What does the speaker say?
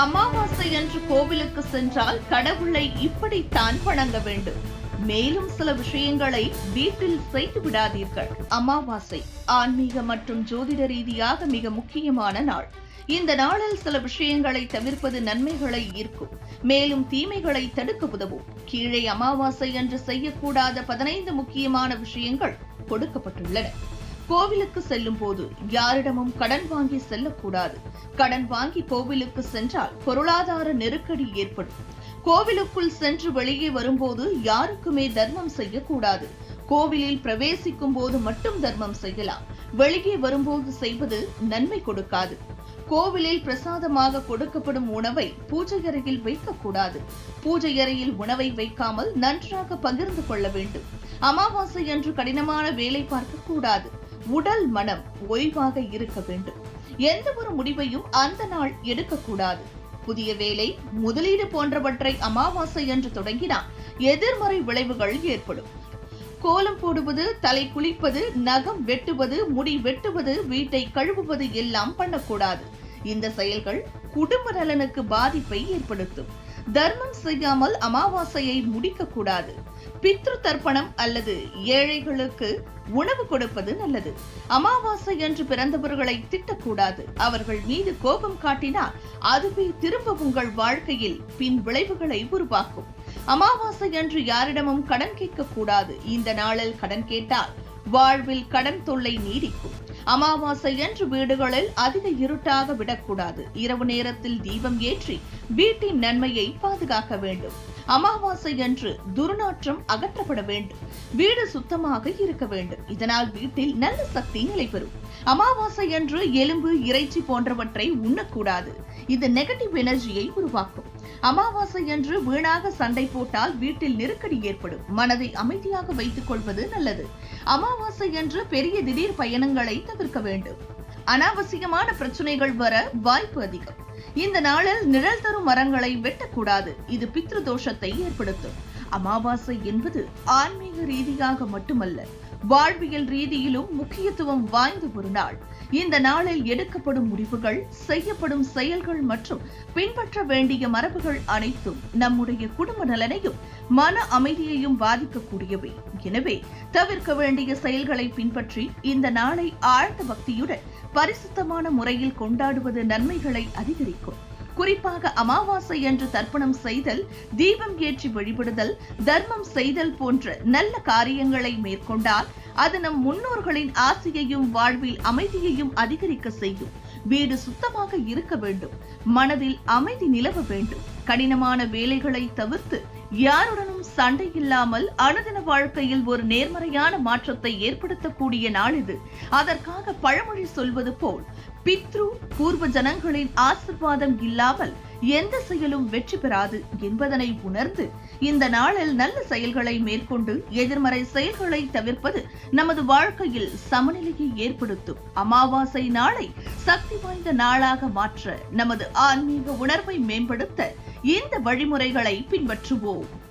அமாவாசை அன்று கோவிலுக்கு சென்றால் கடவுளை இப்படித்தான் வணங்க வேண்டும். மேலும் சில விஷயங்களை வீட்டில் செய்து விடாதீர்கள். அமாவாசை ஆன்மீக மற்றும் ஜோதிட ரீதியாக மிக முக்கியமான நாள். இந்த நாளில் சில விஷயங்களை தவிர்ப்பது நன்மைகளை ஈர்க்கும். மேலும் தீமைகளை தடுக்க உதவும். கீழே அமாவாசை அன்று செய்யக்கூடாத பதினைந்து முக்கியமான விஷயங்கள் கொடுக்கப்பட்டுள்ளன. கோவிலுக்கு செல்லும் போது யாரிடமும் கடன் வாங்கி செல்லக்கூடாது. கடன் வாங்கி கோவிலுக்கு சென்றால் பொருளாதார நெருக்கடி ஏற்படும். கோவிலுக்குள் சென்று வெளியே வரும்போது யாருக்குமே தர்மம் செய்யக்கூடாது. கோவிலில் பிரவேசிக்கும் போது மட்டும் தர்மம் செய்யலாம். வெளியே வரும்போது செய்வது நன்மை கொடுக்காது. கோவிலில் பிரசாதமாக கொடுக்கப்படும் உணவை பூஜை அறையில் வைக்கக்கூடாது. பூஜை அறையில் உணவை வைக்காமல் நன்றாக பகிர்ந்து கொள்ள வேண்டும். அமாவாசை அன்று கடினமான வேலை பார்க்க கூடாது உடல் மனம் ஓய்வாக இருக்க வேண்டும். எந்த ஒரு முடிவையும் அந்த நாள் எடுக்கக்கூடாது. புதிய வேலை முதலீடு போன்றவற்றை அமாவாசை என்று தொடங்கினால் எதிர்மறை விளைவுகள் ஏற்படும். கோலம் போடுவது தலை குளிப்பது நகம் வெட்டுவது முடி வெட்டுவது வீட்டை கழுவுவது எல்லாம் பண்ணக்கூடாது. இந்த செயல்கள் குடும்ப நலனுக்கு பாதிப்பை ஏற்படுத்தும். தர்மம் செய்யாமல் அமாவாசையை முடிக்கக்கூடாது. பித்ரு தர்ப்பணம் அல்லது ஏழைகளுக்கு உணவு கொடுப்பது நல்லது. அமாவாசை என்று பிறந்தவர்களை திட்டக்கூடாது. அவர்கள் மீது கோபம் காட்டினால் அதுவே திரும்ப உங்கள் வாழ்க்கையில் பின் விளைவுகளை உருவாக்கும். அமாவாசை என்று யாரிடமும் கடன் கேட்கக்கூடாது. இந்த நாளில் கடன் கேட்டால் வாழ்வில் கடன் தொல்லை நீடிக்கும். அமாவாசை என்று வீடுகளில் அதிக இருட்டாக விடக்கூடாது. இரவு நேரத்தில் தீபம் ஏற்றி வீட்டின் நன்மையை பாதுகாக்க வேண்டும். அமாவாசை என்று துர்நாற்றம் அகற்றப்பட வேண்டும். வீடு சுத்தமாக இருக்க வேண்டும். இதனால் வீட்டில் நல்ல சக்தி நிலைபெறும் அமாவாசை என்று எலும்பு இறைச்சி போன்றவற்றை உண்ணக்கூடாது. இது நெகட்டிவ் எனர்ஜியை உருவாக்கும். அமாவாசை என்று வீணாக சண்டை போட்டால் வீட்டில் நெருக்கடி ஏற்படும். மனதை அமைதியாக வைத்துக் கொள்வது நல்லது. அமாவாசை என்று பெரிய திடீர் பயணங்களை தவிர்க்க வேண்டும். அனாவசியமான பிரச்சனைகள் வர வாய்ப்பு அதிகம். இந்த நாளில் நிழல் தரும் மரங்களை வெட்டக்கூடாது. இது பித்ரு தோஷத்தை ஏற்படுத்தும். அமாவாசை என்பது ஆன்மீக ரீதியாக மட்டுமல்ல வாழ்வியல் ரீதியிலும் முக்கியத்துவம் வாய்ந்த ஒரு நாள். இந்த நாளில் எடுக்கப்படும் முடிவுகள் செய்யப்படும் செயல்கள் மற்றும் பின்பற்ற வேண்டிய மரபுகள் அனைத்தும் நம்முடைய குடும்ப நலனையும் மன அமைதியையும் பாதிக்கக்கூடியவை. எனவே தவிர்க்க வேண்டிய செயல்களை பின்பற்றி இந்த நாளை ஆழ்ந்த பக்தியுடன் பரிசுத்தமான முறையில் கொண்டாடுவது நன்மைகளை அதிகரிக்கும். குறிப்பாக அமாவாசை என்று தர்ப்பணம் செய்தல் தீபம் ஏற்றி வழிபடுதல் தர்மம் செய்தல் போன்ற நல்ல காரியங்களை மேற்கொண்டால் அது நம் முன்னோர்களின் ஆசையையும் வாழ்வில் அமைதியையும் அதிகரிக்க செய்யும். வீடு சுத்தமாக இருக்க வேண்டும். மனதில் அமைதி நிலவ வேண்டும். கடினமான வேலைகளை தவிர்த்து யாருடனும் சண்டை இல்லாமல் அனுதின வாழ்க்கையில் ஒரு நேர்மறையான மாற்றத்தை ஏற்படுத்தக்கூடிய நாள் இது. அதற்காக பழமொழி சொல்வது போல் பித்ரு பூர்வ ஜனங்களின் ஆசிர்வாதம் இல்லாமல் எந்த செயலும் வெற்றி பெறாது என்பதனை உணர்ந்து இந்த நாளில் நல்ல செயல்களை மேற்கொண்டு எதிர்மறை செயல்களை தவிர்ப்பது நமது வாழ்க்கையில் சமநிலையை ஏற்படுத்தும். அமாவாசை நாளை சக்தி வாய்ந்த நாளாக மாற்ற நமது ஆன்மீக உணர்வை மேம்படுத்த இந்த வழிமுறைகளை பின்பற்றுவோம்.